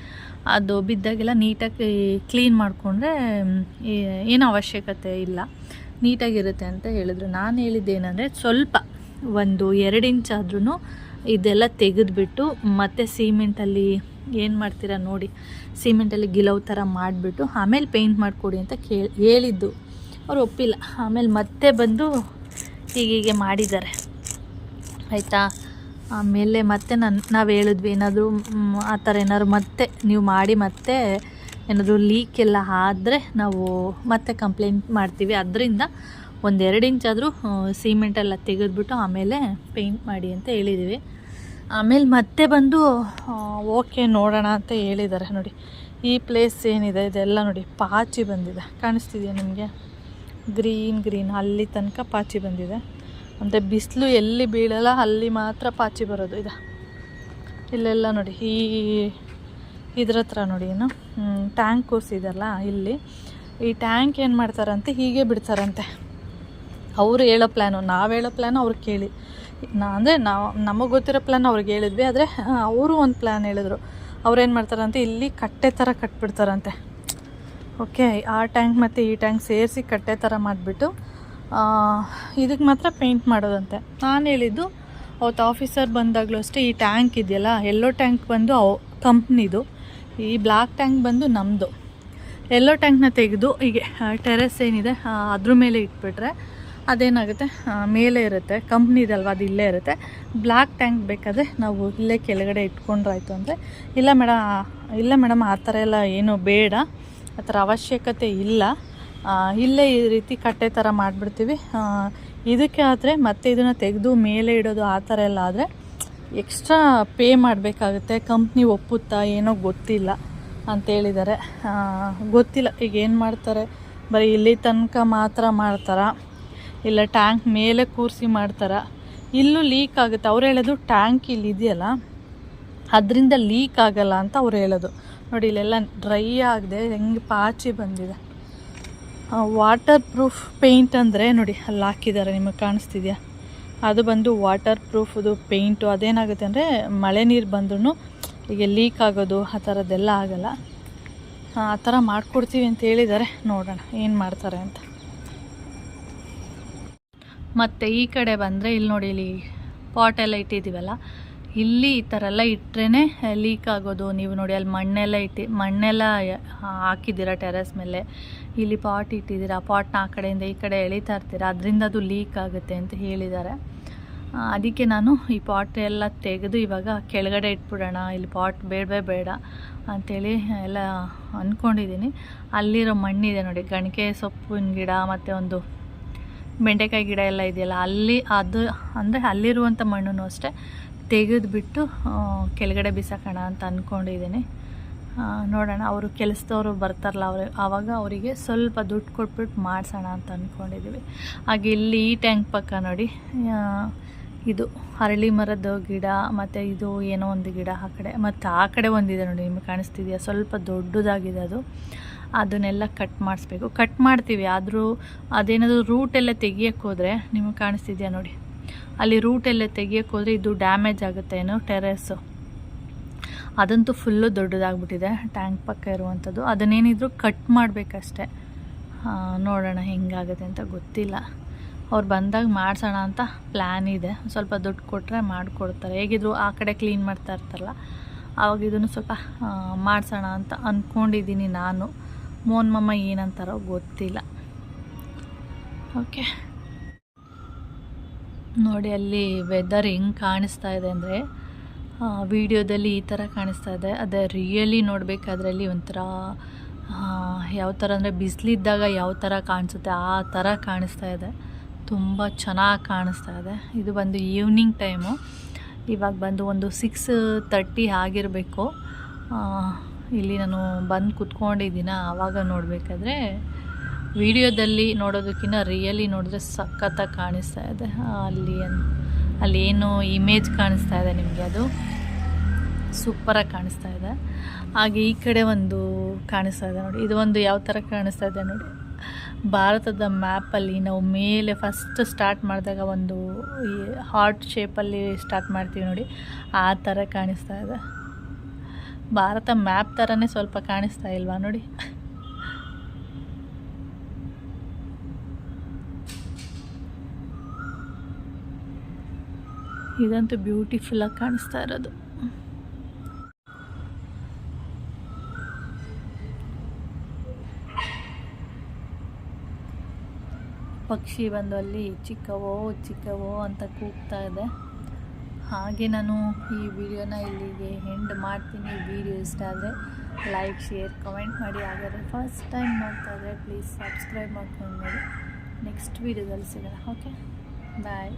ಅದು ಬಿದ್ದಾಗೆಲ್ಲ ನೀಟಾಗಿ ಕ್ಲೀನ್ ಮಾಡಿಕೊಂಡ್ರೆ ಏನು ಅವಶ್ಯಕತೆ ಇಲ್ಲ. ನೀಟಾಗಿರುತ್ತೆ ಅಂತ ಹೇಳಿದ್ರು. ನಾನು ಹೇಳಿದ್ದೇನೆಂದರೆ ಸ್ವಲ್ಪ ಒಂದು ಎರಡು ಇಂಚ್ ಆದ್ರೂ ಇದೆಲ್ಲ ತೆಗೆದುಬಿಟ್ಟು ಮತ್ತೆ ಸಿಮೆಂಟಲ್ಲಿ ಏನು ಮಾಡ್ತೀರಾ ನೋಡಿ, ಸಿಮೆಂಟಲ್ಲಿ ಗಿಲವ್ ಥರ ಮಾಡಿಬಿಟ್ಟು ಆಮೇಲೆ ಪೇಂಟ್ ಮಾಡಿಕೊಡಿ ಅಂತ ಹೇಳಿದ್ದು. ಅವ್ರು ಒಪ್ಪಿಲ್ಲ. ಆಮೇಲೆ ಮತ್ತೆ ಬಂದು ಹೀಗೀಗೆ ಮಾಡಿದ್ದಾರೆ. ಆಯಿತಾ? ಆಮೇಲೆ ಮತ್ತೆ ನಾನು, ನಾವು ಹೇಳಿದ್ವಿ ಏನಾದರೂ ಆ ಥರ ಏನಾದ್ರು ಮತ್ತೆ ನೀವು ಮಾಡಿ ಮತ್ತೆ ಏನಾದರೂ ಲೀಕ್ ಎಲ್ಲ ಆದರೆ ನಾವು ಮತ್ತೆ ಕಂಪ್ಲೇಂಟ್ ಮಾಡ್ತೀವಿ. ಅದರಿಂದ ಒಂದೆರಡು ಇಂಚಾದರೂ ಸಿಮೆಂಟೆಲ್ಲ ತೆಗೆದ್ಬಿಟ್ಟು ಆಮೇಲೆ ಪೇಂಟ್ ಮಾಡಿ ಅಂತ ಹೇಳಿದ್ದೀವಿ ಆಮೇಲೆ ಮತ್ತೆ ಬಂದು ಓಕೆ ನೋಡೋಣ ಅಂತ ಹೇಳಿದ್ದಾರೆ ನೋಡಿ, ಈ ಪ್ಲೇಸ್ ಏನಿದೆ, ಇದೆಲ್ಲ ನೋಡಿ, ಪಾಚಿ ಬಂದಿದೆ. ಕಾಣಿಸ್ತಿದೆಯಾ ನಿಮಗೆ? ಗ್ರೀನ್ ಗ್ರೀನ್ ಅಲ್ಲಿ ತನಕ ಪಾಚಿ ಬಂದಿದೆ. ಅಂದರೆ ಬಿಸಿಲು ಎಲ್ಲಿ ಬೀಳಲ್ಲ, ಅಲ್ಲಿ ಮಾತ್ರ ಪಾಚಿ ಬರೋದು ಇದು. ಇಲ್ಲೆಲ್ಲ ನೋಡಿ, ಈ ಇದ್ರ ಹತ್ರ ನೋಡಿ ಏನು ಟ್ಯಾಂಕ್ ಕೂರಿಸಿದಲ್ಲ ಇಲ್ಲಿ. ಈ ಟ್ಯಾಂಕ್ ಏನು ಮಾಡ್ತಾರಂತೆ? ಹೀಗೆ ಬಿಡ್ತಾರಂತೆ. ಅವರು ಹೇಳೋ ಪ್ಲ್ಯಾನು ನಾವು ಹೇಳೋ ಪ್ಲ್ಯಾನು ಅವ್ರು ಕೇಳಿ. ನಾ ಅಂದರೆ ನಾವು ನಮಗೆ ಗೊತ್ತಿರೋ ಪ್ಲ್ಯಾನ್ ಅವ್ರಿಗೆ ಹೇಳಿದ್ವಿ, ಆದರೆ ಅವರು ಒಂದು ಪ್ಲ್ಯಾನ್ ಹೇಳಿದ್ರು. ಅವ್ರೇನು ಮಾಡ್ತಾರಂತೆ? ಇಲ್ಲಿ ಕಟ್ಟೆ ಥರ ಕಟ್ಬಿಡ್ತಾರಂತೆ. ಓಕೆ ಆ ಟ್ಯಾಂಕ್ ಮತ್ತು ಈ ಟ್ಯಾಂಕ್ ಸೇರಿಸಿ ಕಟ್ಟೆ ಥರ ಮಾಡಿಬಿಟ್ಟು ಇದಕ್ಕೆ ಮಾತ್ರ ಪೇಂಟ್ ಮಾಡೋದಂತೆ. ನಾನು ಹೇಳಿದ್ದು ಅವತ್ತು ಆಫೀಸರ್ ಬಂದಾಗಲೂ ಅಷ್ಟೇ ಈ ಟ್ಯಾಂಕ್ ಇದೆಯಲ್ಲ, ಎಲ್ಲೋ ಟ್ಯಾಂಕ್ ಬಂದು ಅವು ಕಂಪ್ನಿದು ಈ ಬ್ಲ್ಯಾಕ್ ಟ್ಯಾಂಕ್ ಬಂದು ನಮ್ಮದು ಎಲ್ಲೋ ಟ್ಯಾಂಕ್ನ ತೆಗೆದು ಹೀಗೆ ಟೆರೆಸ್ ಏನಿದೆ ಅದ್ರ ಮೇಲೆ ಇಟ್ಬಿಟ್ರೆ ಅದೇನಾಗುತ್ತೆ? ಮೇಲೆ ಇರುತ್ತೆ. ಕಂಪ್ನಿದಲ್ವ ಅದು ಇಲ್ಲೇ ಇರುತ್ತೆ. ಬ್ಲ್ಯಾಕ್ ಟ್ಯಾಂಕ್ ಬೇಕಾದರೆ ನಾವು ಇಲ್ಲೇ ಕೆಳಗಡೆ ಇಟ್ಕೊಂಡ್ರಾಯ್ತು ಅಂದರೆ, ಇಲ್ಲ ಮೇಡಮ್ ಇಲ್ಲ ಮೇಡಮ್ ಆ ಥರ ಎಲ್ಲ ಏನು ಬೇಡ. ಆ ಥರ ಅವಶ್ಯಕತೆ ಇಲ್ಲ. ಇಲ್ಲೇ ಈ ರೀತಿ ಕಟ್ಟೆ ಥರ ಮಾಡಿಬಿಡ್ತೀವಿ. ಇದಕ್ಕೆ ಆದರೆ ಮತ್ತೆ ಇದನ್ನು ತೆಗೆದು ಮೇಲೆ ಇಡೋದು ಆ ಥರ ಎಲ್ಲ ಆದರೆ ಎಕ್ಸ್ಟ್ರಾ ಪೇ ಮಾಡಬೇಕಾಗುತ್ತೆ, ಕಂಪ್ನಿ ಒಪ್ಪುತ್ತಾ ಏನೋ ಗೊತ್ತಿಲ್ಲ ಅಂತೇಳಿದ್ದಾರೆ ಗೊತ್ತಿಲ್ಲ. ಈಗ ಏನು ಮಾಡ್ತಾರೆ? ಬರೀ ಇಲ್ಲಿ ತನಕ ಮಾತ್ರ ಮಾಡ್ತಾರಾ? ಇಲ್ಲ ಟ್ಯಾಂಕ್ ಮೇಲೆ ಕೂರಿಸಿ ಮಾಡ್ತಾರಾ? ಇಲ್ಲೂ ಲೀಕ್ ಆಗುತ್ತೆ. ಅವ್ರು ಹೇಳೋದು ಟ್ಯಾಂಕ್ ಇಲ್ಲಿ ಇದೆಯಲ್ಲ, ಅದರಿಂದ ಲೀಕ್ ಆಗಲ್ಲ ಅಂತ ಅವ್ರು ಹೇಳೋದು. ನೋಡಿ, ಇಲ್ಲೆಲ್ಲ ಡ್ರೈ ಆಗದೆ ಹೆಂಗೆ ಪಾಚಿ ಬಂದಿದೆ. ವಾಟರ್ ಪ್ರೂಫ್ ಪೇಂಟ್ ಅಂದರೆ ನೋಡಿ, ಅಲ್ಲಿ ಹಾಕಿದ್ದಾರೆ, ನಿಮಗೆ ಕಾಣಿಸ್ತಿದ್ಯಾ? ಅದು ಬಂದು ವಾಟರ್ ಪ್ರೂಫ್ದು ಪೇಂಟು ಅದೇನಾಗುತ್ತೆ ಅಂದರೆ ಮಳೆ ನೀರು ಬಂದ್ರೂ ಈಗ ಲೀಕ್ ಆಗೋದು, ಆ ಥರದ್ದೆಲ್ಲ ಆಗೋಲ್ಲ. ಆ ಥರ ಮಾಡಿಕೊಡ್ತೀವಿ ಅಂತ ಹೇಳಿದ್ದಾರೆ ನೋಡೋಣ, ಏನು ಮಾಡ್ತಾರೆ ಅಂತ. ಮತ್ತು ಈ ಕಡೆ ಬಂದರೆ, ಇಲ್ಲಿ ನೋಡಿ ಇಲ್ಲಿ ಪಾಟೆಲ್ಲ ಇಟ್ಟಿದ್ದೀವಲ್ಲ ಇಲ್ಲಿ ಈ ಥರ ಎಲ್ಲ ಇಟ್ರೇ ಲೀಕ್ ಆಗೋದು. ನೀವು ನೋಡಿ ಅಲ್ಲಿ ಮಣ್ಣೆಲ್ಲ ಇಟ್ಟು, ಮಣ್ಣೆಲ್ಲ ಹಾಕಿದ್ದೀರಾ ಟೆರೆಸ್ ಮೇಲೆ. ಇಲ್ಲಿ ಪಾಟ್ ಇಟ್ಟಿದ್ದೀರಾ ಪಾಟ್ನ ಆ ಕಡೆಯಿಂದ ಈ ಕಡೆ ಎಳಿತಾ ಇರ್ತೀರಾ, ಅದರಿಂದ ಅದು ಲೀಕ್ ಆಗುತ್ತೆ ಅಂತ ಹೇಳಿದ್ದಾರೆ. ಅದಕ್ಕೆ ನಾನು ಈ ಪಾಟ್ ಎಲ್ಲ ತೆಗೆದು ಇವಾಗ ಕೆಳಗಡೆ ಇಟ್ಬಿಡೋಣ. ಇಲ್ಲಿ ಪಾಟ್ ಬೇಡವೇ ಬೇಡ ಅಂಥೇಳಿ ಎಲ್ಲ ಅಂದ್ಕೊಂಡಿದ್ದೀನಿ ಅಲ್ಲಿರೋ ಮಣ್ಣಿದೆ ನೋಡಿ, ಗಣಿಕೆ ಸೊಪ್ಪಿನ ಗಿಡ ಮತ್ತು ಒಂದು ಬೆಂಡೆಕಾಯಿ ಗಿಡ ಎಲ್ಲ ಇದೆಯಲ್ಲ, ಅಲ್ಲಿ ಅದು ಅಂದರೆ ಅಲ್ಲಿರುವಂಥ ಮಣ್ಣು ಅಷ್ಟೇ. ತೆಗೆದುಬಿಟ್ಟು ಕೆಳಗಡೆ ಬಿಸಾಕೋಣ ಅಂತ ಅಂದ್ಕೊಂಡಿದ್ದೀನಿ ನೋಡೋಣ, ಅವರು ಕೆಲಸದವರು ಬರ್ತಾರಲ್ಲ, ಅವ್ರ ಆವಾಗ ಅವರಿಗೆ ಸ್ವಲ್ಪ ದುಡ್ಡು ಕೊಟ್ಬಿಟ್ಟು ಮಾಡಿಸೋಣ ಅಂತ ಅಂದ್ಕೊಂಡಿದ್ದೀವಿ ಹಾಗೆ ಇಲ್ಲಿ ಈ ಟ್ಯಾಂಕ್ ಪಕ್ಕ ನೋಡಿ ಇದು ಅರಳಿ ಮರದ ಗಿಡ, ಮತ್ತು ಇದು ಏನೋ ಒಂದು ಗಿಡ ಆ ಕಡೆ, ಮತ್ತು ಆ ಕಡೆ ಒಂದಿದೆ ನೋಡಿ, ನಿಮಗೆ ಕಾಣಿಸ್ತಿದೆಯಾ? ಸ್ವಲ್ಪ ದೊಡ್ಡದಾಗಿದೆ ಅದು. ಅದನ್ನೆಲ್ಲ ಕಟ್ ಮಾಡಿಸ್ಬೇಕು. ಕಟ್ ಮಾಡ್ತೀವಿ, ಆದರೂ ಅದೇನಾದರೂ ರೂಟೆಲ್ಲ ತೆಗಿಯೋಕ್ಕೋದ್ರೆ ನಿಮಗೆ ಕಾಣಿಸ್ತಿದೆಯಾ ನೋಡಿ? ಅಲ್ಲಿ ರೂಟೆಲ್ಲ ತೆಗಿಯೋಕ್ಕೆ ಹೋದರೆ ಇದು ಡ್ಯಾಮೇಜ್ ಆಗುತ್ತೆ ಏನೋ ಟೆರೆಸ್ಸು ಅದಂತೂ ಫುಲ್ಲು ದೊಡ್ಡದಾಗ್ಬಿಟ್ಟಿದೆ ಟ್ಯಾಂಕ್ ಪಕ್ಕ ಇರುವಂಥದ್ದು ಅದನ್ನೇನಿದ್ರು ಕಟ್ ಮಾಡಬೇಕಷ್ಟೆ. ನೋಡೋಣ ಹೆಂಗಾಗುತ್ತೆ ಅಂತ ಗೊತ್ತಿಲ್ಲ. ಅವ್ರು ಬಂದಾಗ ಮಾಡಿಸೋಣ ಅಂತ ಪ್ಲ್ಯಾನ್ ಇದೆ. ಸ್ವಲ್ಪ ದುಡ್ಡು ಕೊಟ್ಟರೆ ಮಾಡಿಕೊಡ್ತಾರೆ. ಹೇಗಿದ್ರು ಆ ಕಡೆ ಕ್ಲೀನ್ ಮಾಡ್ತಾ ಇರ್ತಾರಲ್ಲ ಆವಾಗ ಇದನ್ನು ಸ್ವಲ್ಪ ಮಾಡಿಸೋಣ ಅಂತ ಅಂದ್ಕೊಂಡಿದ್ದೀನಿ ನಾನು. ಮೋನ್ ಮಮ್ಮ ಏನಂತಾರೋ ಗೊತ್ತಿಲ್ಲ. ಓಕೆ ನೋಡಿ ಅಲ್ಲಿ ವೆದರ್ ಹೆಂಗೆ ಕಾಣಿಸ್ತಾ ಇದೆ ಅಂದರೆ ವಿಡಿಯೋದಲ್ಲಿ ಈ ಥರ ಕಾಣಿಸ್ತಾ ಇದೆ. ಅದೇ ರಿಯಲಿ ನೋಡಬೇಕಾದ್ರಲ್ಲಿ ಒಂಥರ ಯಾವ ಥರ ಅಂದರೆ ಬಿಸಿಲಿದ್ದಾಗ ಯಾವ ಥರ ಕಾಣಿಸುತ್ತೆ, ಆ ಥರ ಕಾಣಿಸ್ತಾ ಇದೆ. ತುಂಬ ಚೆನ್ನಾಗಿ ಕಾಣಿಸ್ತಾ ಇದೆ. ಇದು ಬಂದು ಈವ್ನಿಂಗ್ ಟೈಮು ಇವಾಗ ಬಂದು ಒಂದು ಸಿಕ್ಸ್ ತರ್ಟಿ ಆಗಿರಬೇಕು. ಇಲ್ಲಿ ನಾನು ಬಂದು ಕುತ್ಕೊಂಡಿದ್ದೀನ ಆವಾಗ ನೋಡಬೇಕಾದ್ರೆ ವಿಡಿಯೋದಲ್ಲಿ ನೋಡೋದಕ್ಕಿಂತ ರಿಯಲಿ ನೋಡಿದ್ರೆ ಸಖತ್ತಾಗಿ ಕಾಣಿಸ್ತಾ ಇದೆ. ಅಲ್ಲಿ ಅಲ್ಲಿ ಏನು ಇಮೇಜ್ ಕಾಣಿಸ್ತಾ ಇದೆ ನಿಮಗೆ ಅದು. ಸೂಪರಾಗಿ ಕಾಣಿಸ್ತಾ ಇದೆ. ಹಾಗೆ ಈ ಕಡೆ ಒಂದು ಕಾಣಿಸ್ತಾ ಇದೆ ನೋಡಿ. ಇದು ಒಂದು ಯಾವ ಥರ ಕಾಣಿಸ್ತಾ ಇದೆ ನೋಡಿ. ಭಾರತದ ಮ್ಯಾಪಲ್ಲಿ ನಾವು ಮೇಲೆ ಫಸ್ಟ್ ಸ್ಟಾರ್ಟ್ ಮಾಡಿದಾಗ ಒಂದು ಈ ಹಾರ್ಟ್ ಶೇಪಲ್ಲಿ ಸ್ಟಾರ್ಟ್ ಮಾಡ್ತೀವಿ ನೋಡಿ. ಆ ಥರ ಕಾಣಿಸ್ತಾ ಇದೆ. ಭಾರತ ಮ್ಯಾಪ್ ಥರನೇ ಸ್ವಲ್ಪ ಕಾಣಿಸ್ತಾ ಇಲ್ವಾ ನೋಡಿ. ಇದಂತೂ ಬ್ಯೂಟಿಫುಲ್ಲಾಗಿ ಕಾಣಿಸ್ತಾ ಇರೋದು. ಪಕ್ಷಿ ಬಂದು ಅಲ್ಲಿ ಚಿಕ್ಕವೋ ಚಿಕ್ಕವೋ ಅಂತ ಕೂಗ್ತಾ ಇದೆ. ಹಾಗೆ ನಾನು ಈ ವಿಡಿಯೋನ ಇಲ್ಲಿಗೆ ಎಂಡ್ ಮಾಡ್ತೀನಿ. ವಿಡಿಯೋ ಇಷ್ಟ ಆದರೆ ಲೈಕ್ ಶೇರ್ ಕಮೆಂಟ್ ಮಾಡಿ. ಹಾಗಾದರೆ ಫಸ್ಟ್ ಟೈಮ್ ನೋಡ್ತಾ ಇದ್ದರೆ ಪ್ಲೀಸ್ ಸಬ್ಸ್ಕ್ರೈಬ್ ಮಾಡ್ಕೊಂಡು ನೋಡಿ ನೆಕ್ಸ್ಟ್ ವೀಡಿಯೋದಲ್ಲಿ ಸಿಗೋಣ. Okay bye